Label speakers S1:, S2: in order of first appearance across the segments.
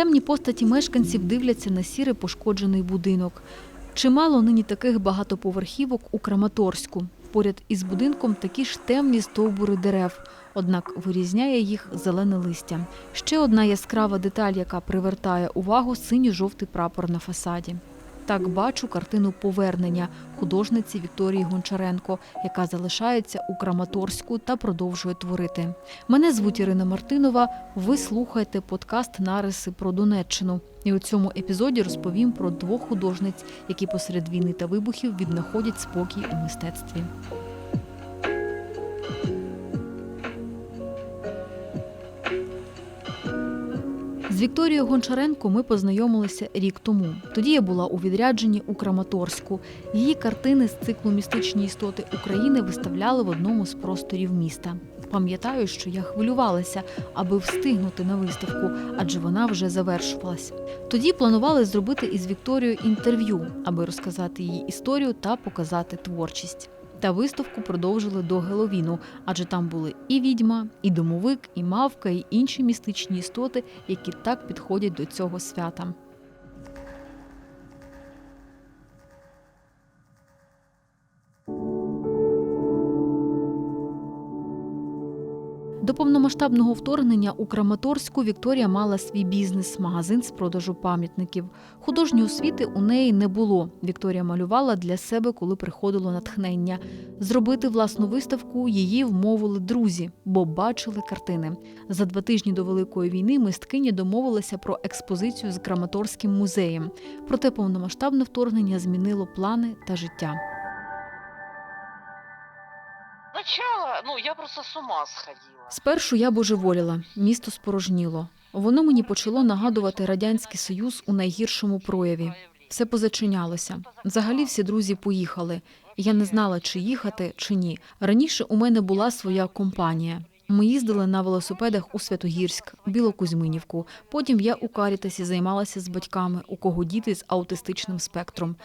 S1: Темні постаті мешканців дивляться на сірий пошкоджений будинок. Чимало нині таких багатоповерхівок у Краматорську. Поряд із будинком такі ж темні стовбури дерев, однак вирізняє їх зелене листя. Ще одна яскрава деталь, яка привертає увагу синьо-жовтий прапор на фасаді. Так бачу картину повернення художниці Вікторії Гончаренко, яка залишається у Краматорську та продовжує творити. Мене звуть Ірина Мартинова. Ви слухаєте подкаст Нариси про Донеччину. І у цьому епізоді розповім про двох художниць, які посеред війни та вибухів віднаходять спокій у мистецтві. З Вікторією Гончаренко ми познайомилися рік тому. Тоді я була у відрядженні у Краматорську. Її картини з циклу Містичні істоти України виставляли в одному з просторів міста. Пам'ятаю, що я хвилювалася, аби встигнути на виставку, адже вона вже завершувалась. Тоді планували зробити із Вікторією інтерв'ю, аби розказати її історію та показати творчість. Та виставку продовжили до Геловіну, адже там були і відьма, і домовик, і мавка, і інші містичні істоти, які так підходять до цього свята. До повномасштабного вторгнення у Краматорську Вікторія мала свій бізнес, магазин з продажу пам'ятників. Художньої освіти у неї не було. Вікторія малювала для себе, коли приходило натхнення. Зробити власну виставку її вмовили друзі, бо бачили картини. За два тижні до Великої війни мисткиня домовилася про експозицію з Краматорським музеєм. Проте повномасштабне вторгнення змінило плани та життя.
S2: Ну, я просто с ума сходила.
S1: Спершу я божеволіла, місто спорожніло. Воно мені почало нагадувати радянський союз у найгіршому прояві. Все позачинялося. Взагалі всі друзі поїхали. Я не знала, чи їхати, чи ні. Раніше у мене була своя компанія. Ми їздили на велосипедах у Святогірськ, Білокузьминівку. Потім я у Карітасі займалася з батьками, у кого діти з аутистичним спектром.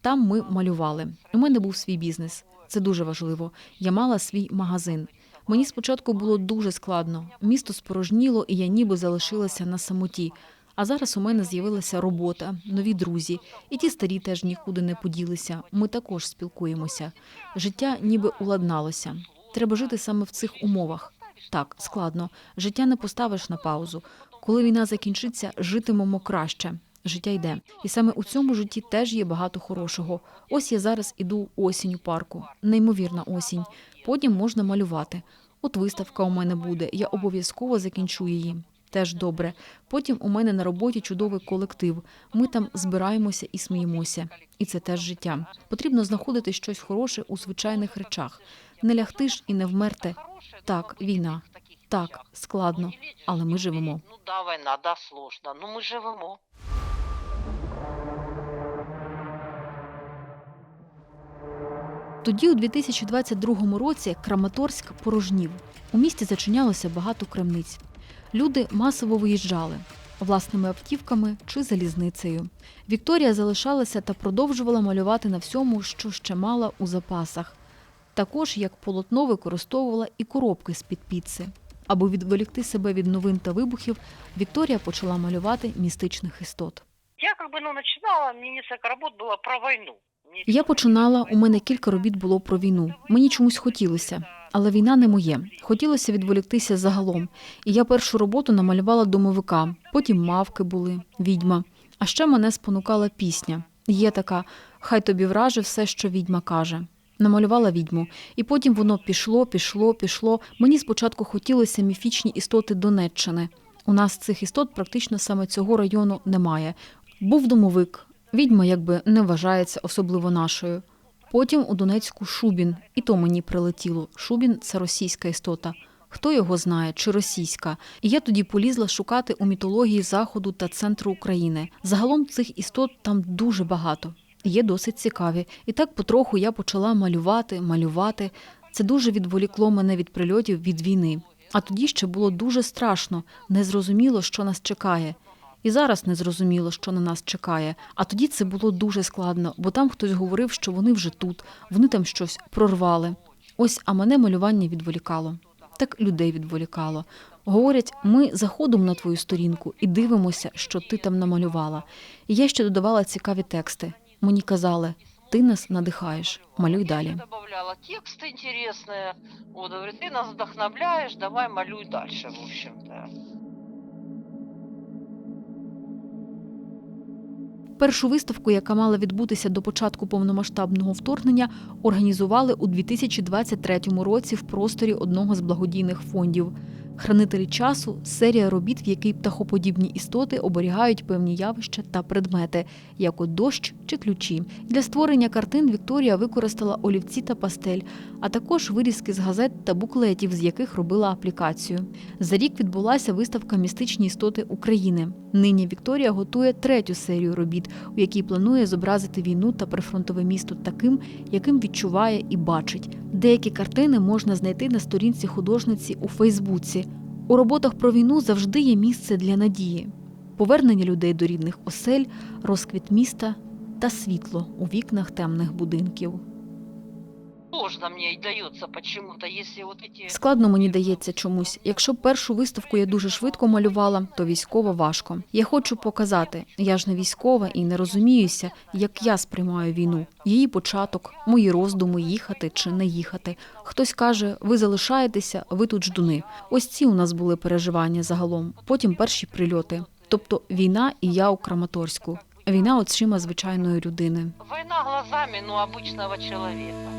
S1: Там ми малювали. У мене був свій бізнес. Це дуже важливо. Я мала свій магазин. Мені спочатку було дуже складно. Місто спорожніло, і я ніби залишилася на самоті. А зараз у мене з'явилася робота, нові друзі, і ті старі теж нікуди не поділися. Ми також спілкуємося. Життя ніби уладналося. Треба жити саме в цих умовах. Так, складно. Життя не поставиш на паузу. Коли війна закінчиться, житимемо краще. Життя йде. І саме у цьому житті теж є багато хорошого. Ось я зараз іду осінь у парку. Неймовірна осінь. Потім можна малювати. От виставка у мене буде. Я обов'язково закінчу її. Теж добре. Потім у мене на роботі чудовий колектив. Ми там збираємося і сміємося. І це теж життя. Потрібно знаходити щось хороше у звичайних речах. Не лягти ж і не вмерти. Так, війна. Так, складно, але ми живемо.
S2: Ну да, война, да, сложно. Ну ми живемо.
S1: Тоді, у 2022 році, Краматорськ порожнів. У місті зачинялося багато крамниць. Люди масово виїжджали власними автівками чи залізницею. Вікторія залишалася та продовжувала малювати на всьому, що ще мала у запасах. Також як полотно використовувала і коробки з-під піци. Аби відволікти себе від новин та вибухів, Вікторія почала малювати містичних істот.
S2: Я бы, ну, начинала, мне несколько работ было про войну.
S1: Я починала, у мене кілька робіт було про війну. Мені чомусь хотілося, але війна не моє. Хотілося відволіктися загалом. І я першу роботу намалювала домовика, потім мавки були, відьма. А ще мене спонукала пісня. Є така Хай тобі враже все, що відьма каже. Намалювала відьму, і потім воно пішло, пішло, пішло. Мені спочатку хотілося міфічні істоти Донеччини. У нас цих істот практично саме цього району немає. Був домовик, відьма якби не вважається особливо нашою. Потім у Донецьку Шубін, і то мені прилетіло. Шубін це російська істота. Хто його знає, чи російська? І я тоді полізла шукати у мітології Заходу та центру України. Загалом цих істот там дуже багато. Є досить цікаві. І так потроху я почала малювати, малювати. Це дуже відволікло мене від прильотів від війни. А тоді ще було дуже страшно, незрозуміло, що нас чекає. І зараз не зрозуміло, що на нас чекає. А тоді це було дуже складно, бо там хтось говорив, що вони вже тут, вони там щось прорвали. Ось, а мене малювання відволікало. Так людей відволікало. Говорять, ми заходимо на твою сторінку і дивимося, що ти там намалювала. І я ще додавала цікаві тексти. Мені казали, ти нас надихаєш, малюй далі.
S2: Я добавляла тексты интересные. Вот, говорит, ты нас вдохновляешь, давай малюй дальше, в общем-то.
S1: Першу виставку, яка мала відбутися до початку повномасштабного вторгнення, організували у 2023 році в просторі одного з благодійних фондів. Хранителі часу серія робіт, в якій птахоподібні істоти оберігають певні явища та предмети, як от дощ чи ключі. Для створення картин Вікторія використала олівці та пастель, а також вирізки з газет та буклетів, з яких робила аплікацію. За рік відбулася виставка Містичні істоти України. Нині Вікторія готує третю серію робіт, у якій планує зобразити війну та прифронтове місто таким, яким відчуває і бачить. Деякі картини можна знайти на сторінці художниці у Фейсбуці. У роботах про війну завжди є місце для надії, повернення людей до рідних осель, розквіт міста та світло у вікнах темних будинків.
S2: Сложно мне и дается почему-то, если вот эти...
S1: Складно мені дається чомусь. Якщо першу виставку я дуже швидко малювала, то військово важко. Я хочу показати, я ж не військова і не розуміюся, як я сприймаю війну, її початок, мої роздуми, їхати чи не їхати. Хтось каже, ви залишаєтеся, ви тут ждуни. Ось ці у нас були переживання загалом. Потім перші прильоти. Тобто війна і я у Краматорську. Війна очима звичайної людини.
S2: Война глазами, ну, обычного человека.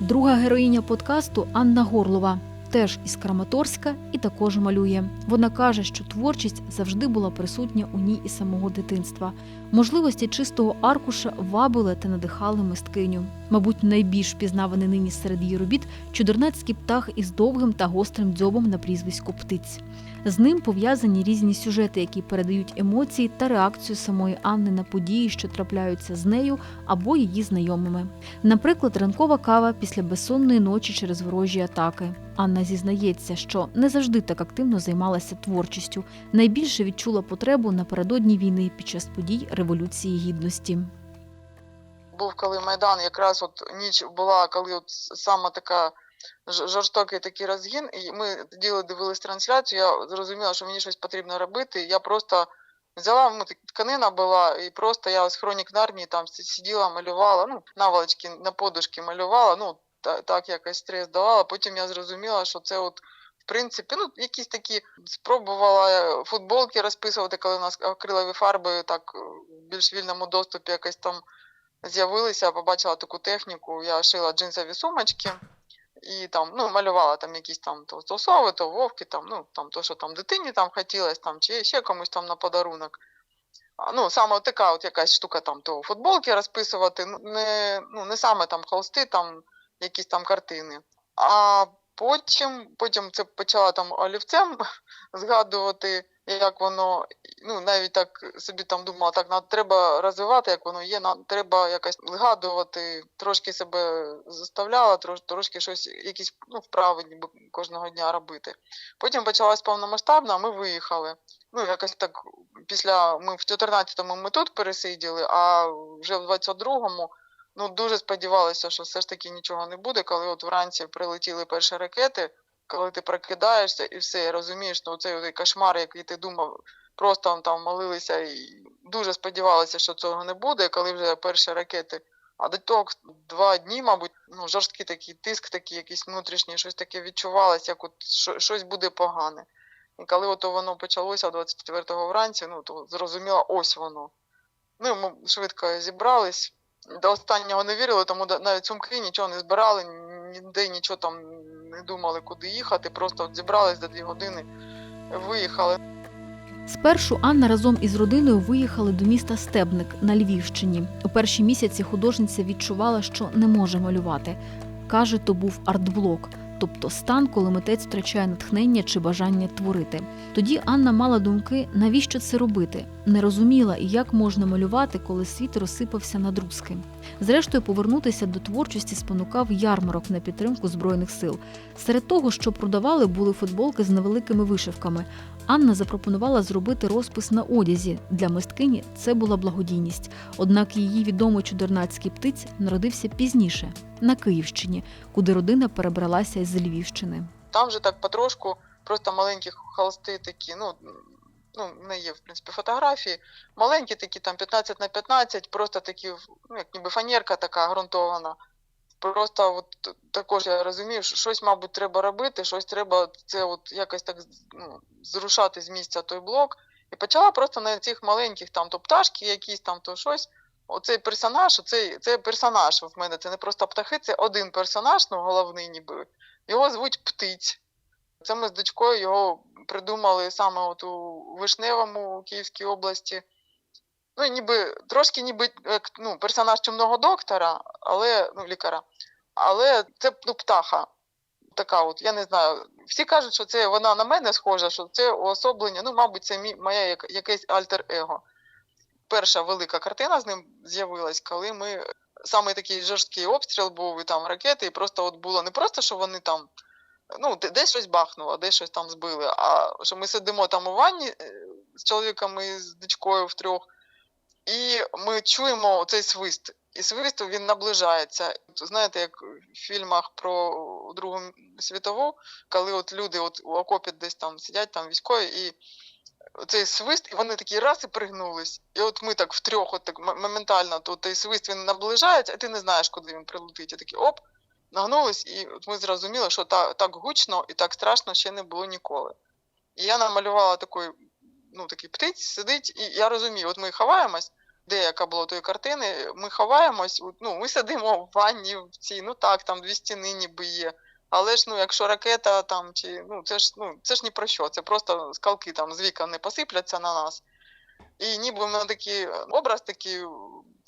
S1: Друга героїня подкасту Анна Горлова. Теж із Краматорська і також малює. Вона каже, що творчість завжди була присутня у ній із самого дитинства. Можливості чистого аркуша вабили та надихали мисткиню. Мабуть, найбільш впізнаваний нині серед її робіт чудернацький птах із довгим та гострим дзьобом на прізвисько птиць. З ним пов'язані різні сюжети, які передають емоції та реакцію самої Анни на події, що трапляються з нею або її знайомими. Наприклад, ранкова кава після безсонної ночі через ворожі атаки. Анна зізнається, що не завжди так активно займалася творчістю. Найбільше відчула потребу напередодні війни під час подій Революції Гідності.
S3: Був коли Майдан, якраз от ніч була, коли от саме така жорстокий такий розгін, і ми тоді дивились трансляцію, я зрозуміла, що мені щось потрібно робити. Я просто взяла, ну, тканина була, і просто я з хронік Нарнії там сиділа, малювала, ну, наволочки на подушки малювала, ну, та, так якось стрес давала. Потім я зрозуміла, що це от. В принципі, ну якісь такі спробувала е, футболки розписувати, коли у нас акрилові фарби так е, в більш вільному доступі якось там з'явилися, побачила таку техніку. Я шила джинсові сумочки і там ну, малювала там якісь там то, сови, то вовки, там, ну, там, то, що там дитині там хотілося, там, чи ще комусь там на подарунок. Ну, саме така от якась штука там, то футболки розписувати, ну, не, ну, не саме там холсти, там якісь там картини. А потім, потім це почала там олівцем згадувати, як воно, ну навіть так собі там думала, так нам треба розвивати, як воно є, нам треба якось згадувати, трошки себе заставляла, трош, трошки щось, якісь ну, вправи ніби кожного дня робити. Потім почалась повномасштабна, ми виїхали. Ну, якось так після ми в 14-му ми тут пересиділи, а вже в 22-му ну дуже сподівалися, що все ж таки нічого не буде, коли от вранці прилетіли перші ракети, коли ти прокидаєшся і все, розумієш, ну цей кошмар, який ти думав, просто там молилися і дуже сподівалися, що цього не буде, коли вже перші ракети. А до того два дні, мабуть, ну жорсткий такий тиск, такий якийсь внутрішній, щось таке відчувалося, як от щось буде погане. І коли от воно почалося 24-го вранці, ну то зрозуміло, ось воно. Ну, ми швидко зібрались. До останнього не вірили, тому навіть сумки нічого не збирали, ніде нічого там не думали, куди їхати. Просто зібрались за дві години, виїхали.
S1: Спершу Анна разом із родиною виїхали до міста Стебник на Львівщині. У перші місяці художниця відчувала, що не може малювати. Каже, то був артблок, тобто стан, коли митець втрачає натхнення чи бажання творити. Тоді Анна мала думки, навіщо це робити, не розуміла, як можна малювати, коли світ розсипався на друзки. Зрештою, повернутися до творчості спонукав ярмарок на підтримку збройних сил. Серед того, що продавали, були футболки з невеликими вишивками. Анна запропонувала зробити розпис на одязі. Для мисткині це була благодійність. Однак її відомий чудернацький птиць народився пізніше на Київщині, куди родина перебралася із Львівщини.
S3: Там вже так потрошку, просто маленькі холсти такі, ну, ну, в неї є, в принципі, фотографії. Маленькі такі, там 15 на 15, просто такі, ну, як ніби фанерка така ґрунтована. Просто от також я розумію, що щось, мабуть, треба робити, щось треба це от якось так ну, зрушати з місця той блок. І почала просто на цих маленьких там то пташки якісь там, то щось. Оцей персонаж, оцей, це персонаж в мене, це не просто птахи, це один персонаж, ну головний ніби. Його звуть Птиць. Це ми з дочкою його придумали саме от у Вишневому у Київській області. Ну, ніби трошки ніби ну, персонаж чумного доктора, але ну, лікаря. Але це ну, птаха. Така от, я не знаю. Всі кажуть, що це вона на мене схожа, що це уособлення, ну, мабуть, це мій, моя як, якесь альтер-его. Перша велика картина з ним з'явилась, коли ми саме такий жорсткий обстріл був, і там ракети, і просто от було не просто, що вони там ну, десь щось бахнуло, десь щось там збили, а що ми сидимо там у ванні е, з чоловіком і з дочкою втрьох, і ми чуємо цей свист. І свист він наближається. Знаєте, як в фільмах про Другу світову, коли от люди от у окопі десь там сидять, там військові, і цей свист, і вони такі раз і пригнулись. І от ми так втрьох, от так моментально, то той свист він наближається, а ти не знаєш, куди він прилетить. І такі оп, нагнулись, і от ми зрозуміли, що та, так гучно і так страшно ще не було ніколи. І я намалювала такий, ну, такий птиць, сидить, і я розумію, от ми ховаємось, де яка була тої картини, ми ховаємось, ну, ми сидимо в ванні в цій, ну так, там дві стіни ніби є. Але ж ну, якщо ракета там чи ну це ж ну це ж ні про що, це просто скалки там з вікон не посипляться на нас. І ніби в мене такий образ такий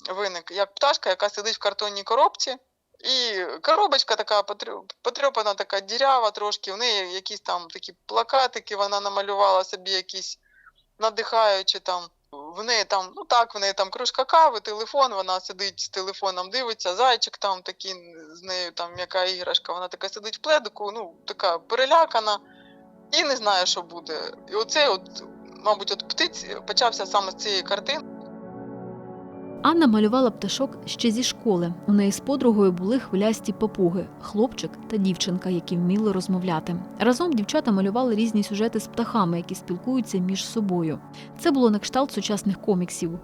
S3: виник, як пташка, яка сидить в картонній коробці, і коробочка така потрьопана, така дірява трошки, в неї якісь там такі плакатики, вона намалювала собі якісь надихаючі там. В неї там, ну так, в неї там кружка кави, телефон, вона сидить з телефоном, дивиться, зайчик там такий з нею там м'яка іграшка, вона така сидить в пледику, ну така перелякана і не знає, що буде. І оцей, от, мабуть, от птиць почався саме з цієї картини.
S1: Анна малювала пташок ще зі школи. У неї з подругою були хвилясті папуги, хлопчик та дівчинка, які вміли розмовляти. Разом дівчата малювали різні сюжети з птахами, які спілкуються між собою. Це було на кшталт сучасних коміксів.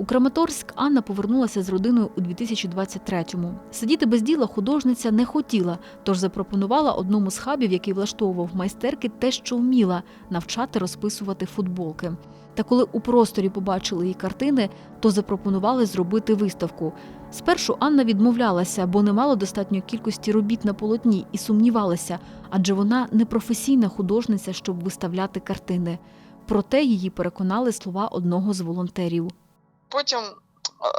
S1: У Краматорськ Анна повернулася з родиною у 2023-му. Сидіти без діла художниця не хотіла, тож запропонувала одному з хабів, який влаштовував майстерки, те, що вміла навчати розписувати футболки. Та коли у просторі побачили її картини, то запропонували зробити виставку. Спершу Анна відмовлялася, бо не мала достатньої кількості робіт на полотні і сумнівалася, адже вона не професійна художниця, щоб виставляти картини. Проте її переконали слова одного з волонтерів.
S3: Потім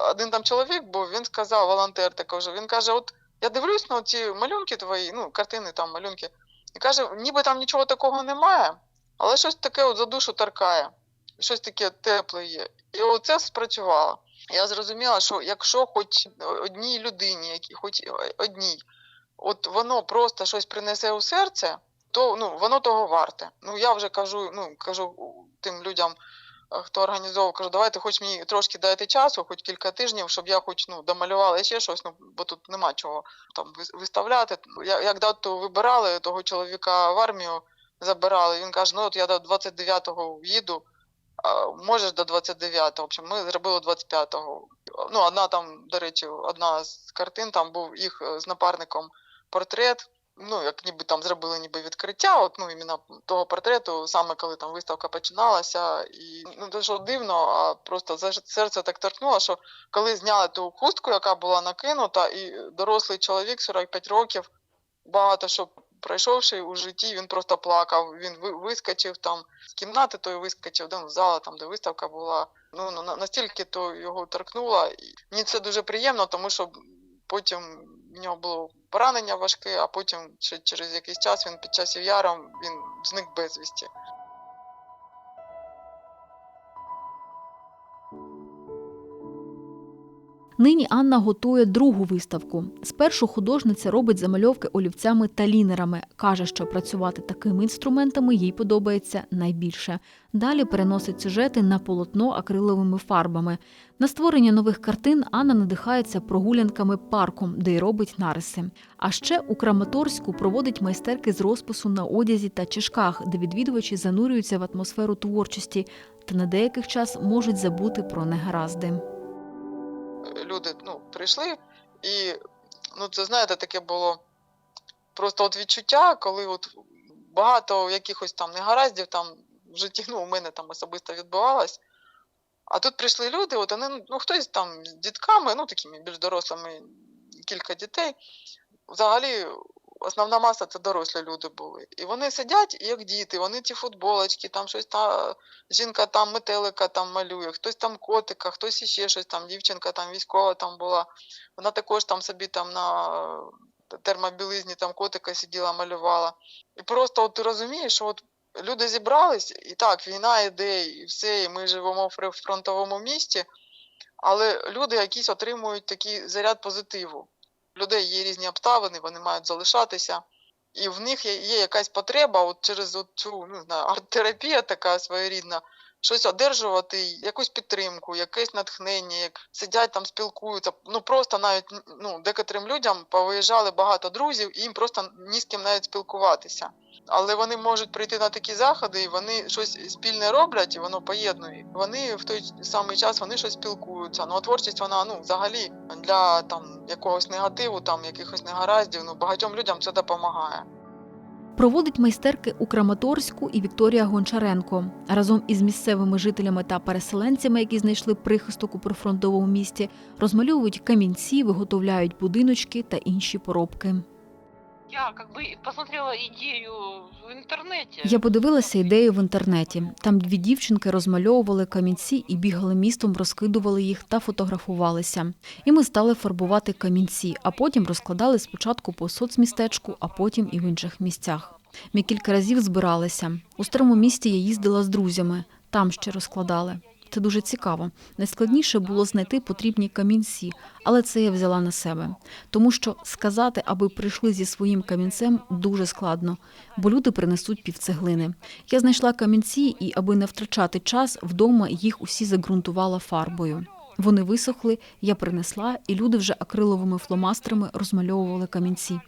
S3: один там чоловік був, він сказав, волонтер також, він каже: От я дивлюсь на ці малюнки твої, ну, картини там, малюнки, і каже, ніби там нічого такого немає, але щось таке от за душу торкає, щось таке тепле є. І оце спрацювало. Я зрозуміла, що якщо хоч одній людині, хоч одній, от воно просто щось принесе у серце, то ну, воно того варте. Ну, я вже кажу, ну, кажу тим людям, хто організовував, кажу, давайте хоч мені трошки дайте часу, хоч кілька тижнів, щоб я хоч ну, домалювала ще щось, ну, бо тут нема чого там виставляти. Я- Як дату вибирали, того чоловіка в армію забирали, він каже, ну от я до 29-го їду, можеш до 29-го. В общем, ми зробили 25-го. Ну, одна там, до речі, одна з картин, там був їх е, з напарником портрет. Ну, як ніби там зробили ніби відкриття, от ну іменно того портрету, саме коли там виставка починалася, і ну що дивно, а просто серце так торкнуло, що коли зняли ту хустку, яка була накинута, і дорослий чоловік 45 років, багато що пройшовши у житті, він просто плакав. Він вискочив там з кімнати, той вискочив там в зал, там де виставка була. Ну ну, настільки то його торкнуло. І мені це дуже приємно, тому що потім в нього було поранення важке, а потім ще через якийсь час він під час яром він зник безвісті.
S1: Нині Анна готує другу виставку. Спершу художниця робить замальовки олівцями та лінерами. каже, що працювати такими інструментами їй подобається найбільше. Далі переносить сюжети на полотно акриловими фарбами. На створення нових картин Анна надихається прогулянками парком, де й робить нариси. А ще у Краматорську проводить майстерки з розпису на одязі та чешках, де відвідувачі занурюються в атмосферу творчості та на деяких час можуть забути про негаразди.
S3: Прийшли, і ну, це знаєте, таке було просто от відчуття, коли от багато якихось там негараздів там в житті, ну, у мене там особисто відбувалось. А тут прийшли люди, от вони, ну, хтось там з дітками, ну, такими більш дорослими, кілька дітей. Взагалі, основна маса це дорослі люди були. І вони сидять, як діти, вони ті футболочки, там щось та жінка там метелика там малює, хтось там котика, хтось іще щось там, дівчинка там військова там була. Вона також там собі там на термобілизні там котика сиділа, малювала. І просто от ти розумієш, що от люди зібрались, і так, війна йде, і все, і ми живемо в фронтовому місті, але люди якісь отримують такий заряд позитиву. Людей є різні обставини, вони мають залишатися. І в них є, є якась потреба от через от цю не знаю, арт-терапія така своєрідна, щось одержувати, якусь підтримку, якесь натхнення, як сидять там, спілкуються. Ну просто навіть ну, декотрим людям повиїжджали багато друзів, і їм просто ні з ким навіть спілкуватися. Але вони можуть прийти на такі заходи, і вони щось спільне роблять, і воно поєднує. Вони в той самий час вони щось спілкуються. Ну а творчість вона ну взагалі для там якогось негативу, там якихось негараздів. Ну багатьом людям це допомагає.
S1: Проводить майстерки у Краматорську і Вікторія Гончаренко разом із місцевими жителями та переселенцями, які знайшли прихисток у прифронтовому місті, розмальовують камінці, виготовляють будиночки та інші поробки.
S2: Я как бы посмотрела идею в интернете.
S1: Я подивилася ідею в інтернеті. Там дві дівчинки розмальовували камінці і бігали містом, розкидували їх та фотографувалися. І ми стали фарбувати камінці, а потім розкладали спочатку по соцмістечку, а потім і в інших місцях. Ми кілька разів збиралися. У старому місті я їздила з друзями, там ще розкладали. Це дуже цікаво. Найскладніше було знайти потрібні камінці, але це я взяла на себе. Тому що сказати, аби прийшли зі своїм камінцем, дуже складно, бо люди принесуть півцеглини. Я знайшла камінці і, аби не втрачати час, вдома їх усі загрунтувала фарбою. Вони висохли, я принесла, і люди вже акриловими фломастерами розмальовували камінці.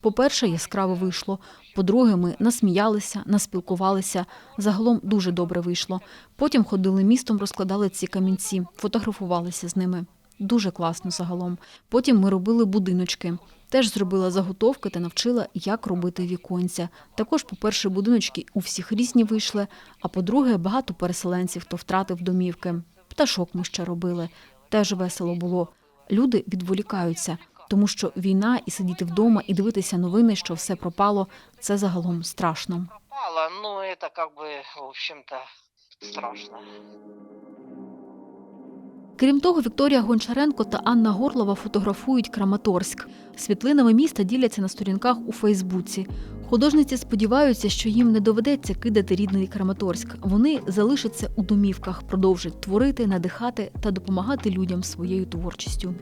S1: По-перше, яскраво вийшло. По-друге, ми насміялися, наспілкувалися. Загалом дуже добре вийшло. Потім ходили містом, розкладали ці камінці, фотографувалися з ними. Дуже класно загалом. Потім ми робили будиночки. Теж зробила заготовки та навчила, як робити віконця. Також, по-перше, будиночки у всіх різні вийшли, а по-друге, багато переселенців, хто втратив домівки. Пташок ми ще робили. Теж весело було. Люди відволікаються, тому що війна і сидіти вдома, і дивитися новини, що все пропало, це загалом страшно.
S2: Пропало, ну это как бы, в общем-то, страшно.
S1: Крім того, Вікторія Гончаренко та Анна Горлова фотографують Краматорськ. Світлинами міста діляться на сторінках у Фейсбуці. Художниці сподіваються, що їм не доведеться кидати рідний Краматорськ. Вони залишаться у домівках, продовжать творити, надихати та допомагати людям своєю творчістю.